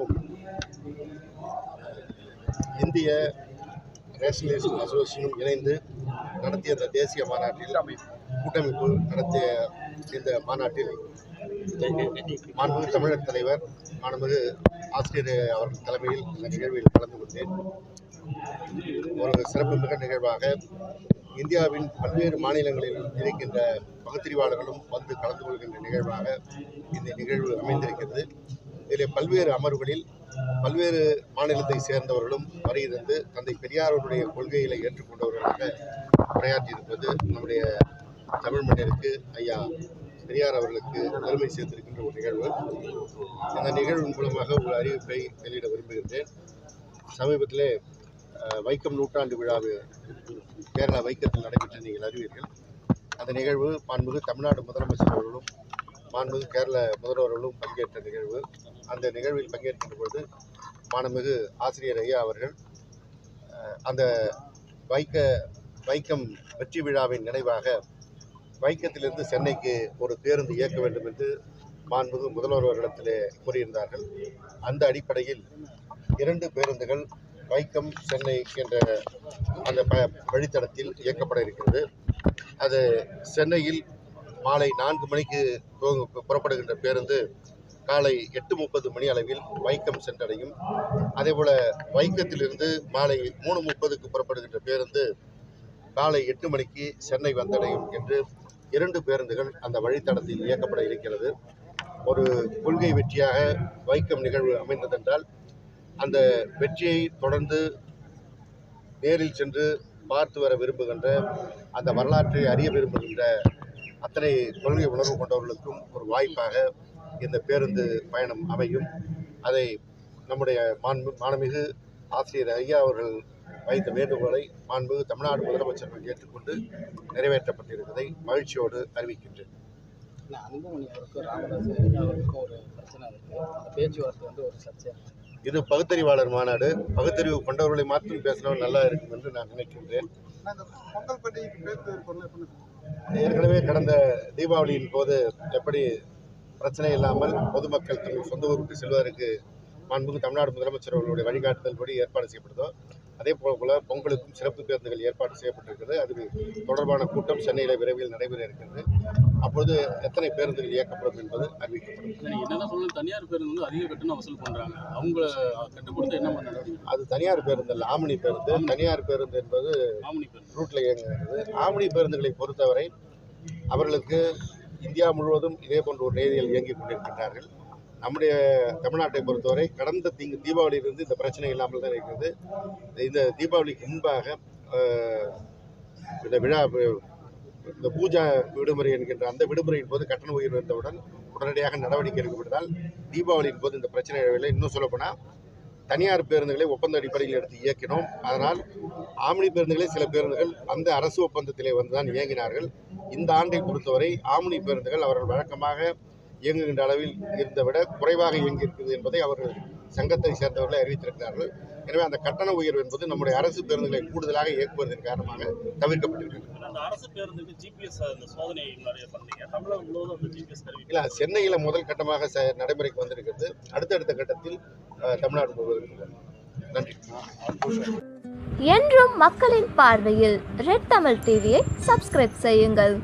பார்ப்போம் இந்திய ரேஷனலிஸ்ட் அசோசியேஷனும் இணைந்து நடத்திய இந்த தேசிய மாநாட்டில் கூட்டமைப்பு நடத்திய இந்த மாநாட்டில் மாண்புமிகு தமிழர் தலைவர் மாண்புமிகு ஆசிரியர் அவர்கள் தலைமையில் இந்த நிகழ்வில் கலந்து கொண்டேன். ஒரு சிறப்பு மிக நிகழ்வாக இந்தியாவின் பல்வேறு மாநிலங்களில் இருக்கின்ற பகுத்தறிவாளர்களும் வந்து கலந்து கொள்கின்ற நிகழ்வாக இந்த நிகழ்வு அமைந்திருக்கிறது. இதில் பல்வேறு அமர்வுகளில் பல்வேறு மாநிலத்தை சேர்ந்தவர்களும் வருகிறது தந்தை பெரியாரவருடைய கொள்கைகளை ஏற்றுக்கொண்டவர்களாக உரையாற்றியிருப்பது நம்முடைய தமிழ் மண்ணிற்கு ஐயா பெரியார் அவர்களுக்கு பெருமை சேர்த்திருக்கின்ற ஒரு நிகழ்வு. இந்த நிகழ்வின் மூலமாக ஒரு அறிவிப்பை வெளியிட விரும்புகின்றேன். சமீபத்திலே வைக்கம் நூற்றாண்டு விழாவு கேரளா வைக்கத்தில் நடைபெற்ற நீங்கள் அறிவீர்கள். அந்த நிகழ்வு மாண்புமிகு தமிழ்நாடு முதலமைச்சர் அவர்களும் மாண்புமிகு கேரள முதல்வர்களும் பங்கேற்ற நிகழ்வு. அந்த நிகழ்வில் பங்கேற்கின்ற பொழுது மாண்புமிகு ஆசிரியர் ஐயா அவர்கள் அந்த வைக்க வைக்கம் வெற்றி விழாவின் நினைவாக வைக்கத்திலிருந்து சென்னைக்கு ஒரு பேருந்து இயக்க வேண்டும் என்று மாண்புகு முதல்வர் அவர்களிடத்திலே கூறியிருந்தார்கள். அந்த அடிப்படையில் இரண்டு பேருந்துகள் வைக்கம் சென்னை என்ற அந்த ப வழித்தடத்தில் இயக்கப்பட இருக்கிறது. அது சென்னையில் மாலை நான்கு மணிக்கு துவங்க- புறப்படுகின்ற பேருந்து காலை எட்டு முப்பது மணி அளவில் வைக்கம் சென்றடையும். அதேபோல் வைக்கத்திலிருந்து மாலை மூணு முப்பதுக்கு புறப்படுகின்ற பேருந்து காலை எட்டு மணிக்கு சென்னை வந்தடையும் என்று இரண்டு பேருந்துகள் அந்த வழித்தடத்தில் இயக்கப்பட இருக்கிறது. ஒரு கொள்கை வெற்றியாக வைக்கம் நிகழ்வு அமைந்ததென்றால் அந்த வெற்றியை தொடர்ந்து நேரில் சென்று பார்த்து வர விரும்புகின்ற அந்த வரலாற்றை அறிய விரும்புகின்ற அத்தனை கொள்கை உணர்வு கொண்டவர்களுக்கும் ஒரு வாய்ப்பாக இந்த பேருந்து பயணம் அமையும். அதை நம்முடைய மாண்பு மாண்புமிகு ஆசிரியர் ஐயா அவர்கள் வைத்த வேண்டுகோளை மாண்புமிகு தமிழ்நாடு முதலமைச்சர்கள் ஏற்றுக்கொண்டு நிறைவேற்றப்பட்டிருப்பதை மகிழ்ச்சியோடு அறிவிக்கின்றேன். இல்லை அன்புமணி அவருக்கும் ராமதாஸ் அவருக்கும் ஒரு பிரச்சனை இருக்கு. அந்த பேச்சுவார்த்தை வந்து ஒரு சர்ச்சை இது பகுத்தறிவாளர் மாநாடு. பகுத்தறிவு கொண்டவர்களை மாத்திரம் பேசினால் நல்லா இருக்கும் என்று நான் நினைக்கின்றேன். ஏற்கனவே கடந்த தீபாவளியின் போது எப்படி பிரச்சனை இல்லாமல் பொதுமக்கள் தங்கள் சொந்த ஊருக்கு செல்வதற்கு மாண்புமிகு தமிழ்நாடு முதலமைச்சர் அவர்களுடைய வழிகாட்டுதல்படி ஏற்பாடு செய்யப்படுதோ அதே போல போல பொங்கலுக்கும் சிறப்பு பேருந்துகள் ஏற்பாடு செய்யப்பட்டிருக்கிறது. அது தொடர்பான கூட்டம் சென்னையில் விரைவில் நடைபெற இருக்கிறது. அப்பொழுது எத்தனை பேருந்துகள் இயக்கப்படும் என்பது அறிவிக்கப்படும். இல்லை, தனியார் பேருந்து வந்து அதிக கட்டணம் வசூல் பண்றாங்க. அவங்கள கட்டுப்படுத்த என்ன பண்ண நடவடிக்கை அது தனியார் பேருந்து அல்ல ஆம்னி பேருந்து. தனியார் பேருந்து என்பது மாமணி பேருந்து. ரூட்டில் இயங்குகிறது. ஆம்னி பேருந்துகளை பொறுத்தவரை அவர்களுக்கு இந்தியா முழுவதும் இதே போன்ற ஒரு நேரியல் இயங்கிக் கொண்டிருக்கின்றார்கள். நம்முடைய தமிழ்நாட்டை பொறுத்தவரை கடந்த திங் தீபாவளியிலிருந்து இந்த பிரச்சனை இல்லாமல் தான் இருக்கிறது. இந்த தீபாவளிக்கு முன்பாக இந்த விழா இந்த பூஜா விடுமுறை என்கின்ற அந்த விடுமுறையின் போது கட்டண உயர்வு வந்தவுடன் உடனடியாக நடவடிக்கை எடுக்கப்பட்டதால் தீபாவளியின் போது இந்த பிரச்சனை எழவில்லை. இன்னும் சொல்லப்போனால் தனியார் பேருந்துகளை ஒப்பந்த அடிப்படையில் எடுத்து இயக்கினோம். அதனால் ஆம்னி பேருந்துகளை சில பேருந்துகள் அந்த அரசு ஒப்பந்தத்திலே வந்துதான் இயங்கினார்கள். இந்த ஆண்டை பொறுத்தவரை ஆம்னி பேருந்துகள் அவர்கள் வழக்கமாக இயங்குகின்ற அளவில் இருந்த விட குறைவாக இயங்கியிருக்கிறது என்பதை அவர்கள் சங்கத்தை சேர்ந்தவர்களை அறிவித்திருக்கிறார்கள். எனவே அந்த கட்டண உயர்வு என்பது நம்முடைய அரசு பேருந்துகளை கூடுதலாக இயக்குவதன் காரணமாக தவிர்க்கப்பட்டிருக்கிறது. அந்த அரசு பேருந்துக்கு ஜிபிஎஸ் அந்த சோதனை நிறைய பண்ணீங்க. தமிழகம் முழுவதும் அந்த ஜிபிஎஸ் கருவி இல்லை சென்னையில் முதல் கட்டமாக ச- நடைமுறைக்கு வந்திருக்கிறது. அடுத்தடுத்த கட்டத்தில் தமிழ்நாடு முழுவதும். நன்றி. என்றும் மக்களின் பார்வையில் ரெட் தமிழ் டிவியை சப்ஸ்கிரைப் செய்யுங்கள்.